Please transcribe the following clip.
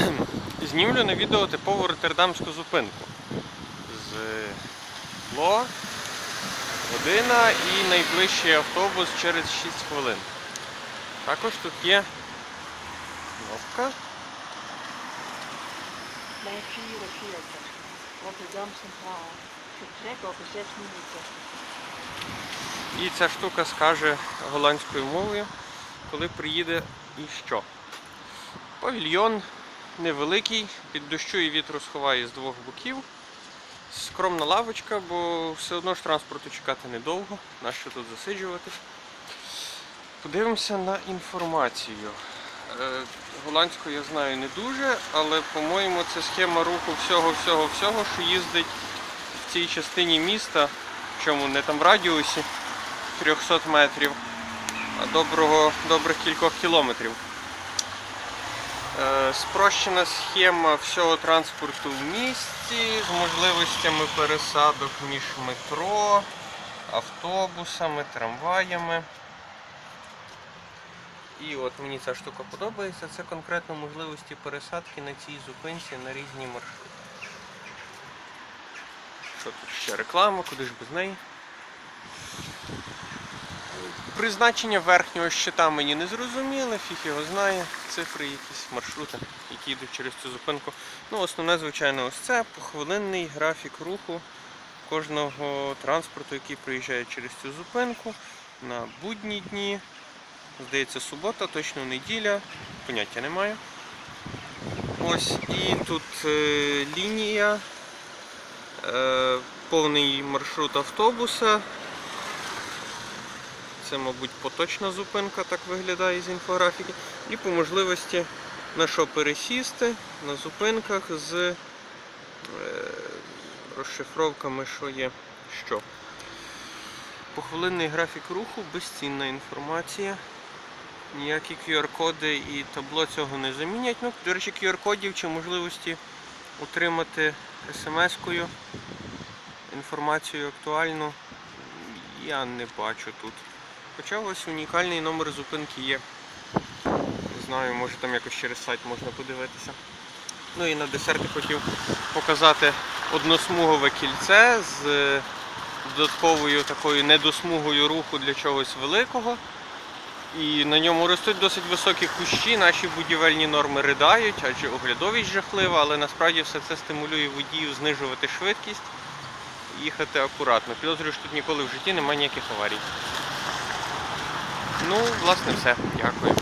Знімлю на відео типову роттердамську зупинку. З Ло, година і найближчий автобус через 6 хвилин. Також тут є кнопка. Bij 44. Rotterdam Centraal. Vertrek over 6 minuten. І ця штука скаже голландською мовою, коли приїде і що. Павільйон невеликий, під дощу і вітру сховає з двох боків. Скромна лавочка, бо все одно ж транспорту чекати недовго, нащо тут засиджуватись. Подивимося на інформацію. Е, Голландську я знаю не дуже, але по-моєму це схема руху всього-всього-всього, що їздить в цій частині міста, чому не там в радіусі 300 метрів, а доброго, добрих кількох кілометрів. Е, Спрощена схема всього транспорту в місті з можливостями пересадок між метро, автобусами, трамваями. І от мені ця штука подобається. Це конкретно можливості пересадки на цій зупинці на різні маршрути. Що тут ще реклама, куди ж без неї? Призначення верхнього щита мені не зрозуміле, фіг його знає. Цифри якісь маршрути, які йдуть через цю зупинку. Ну, основне, звичайно, ось це похвилинний графік руху кожного транспорту, який приїжджає через цю зупинку на будні дні. Здається, субота, точно неділя, поняття немає. Ось і тут е, лінія, е, повний маршрут автобуса. Це, мабуть, поточна зупинка, так виглядає з інфографіки. І по можливості на що пересісти на зупинках з е, розшифровками, що є що. Похвилинний графік руху, безцінна інформація. Ніякі QR-коди і табло цього не замінять. Ну, до речі, QR-кодів чи можливості отримати смс-кою інформацію актуальну я не бачу тут. Хоча ось унікальний номер зупинки є. Не знаю, може там якось через сайт можна подивитися. Ну і на десерт хотів показати односмугове кільце з е, додатковою такою недосмугою руху для чогось великого. І на ньому ростуть досить високі кущі, наші будівельні норми ридають, адже оглядовість жахлива, але насправді все це стимулює водію знижувати швидкість і їхати акуратно. Підозрюю, що тут ніколи в житті немає ніяких аварій. Ну, власне, все. Дякую.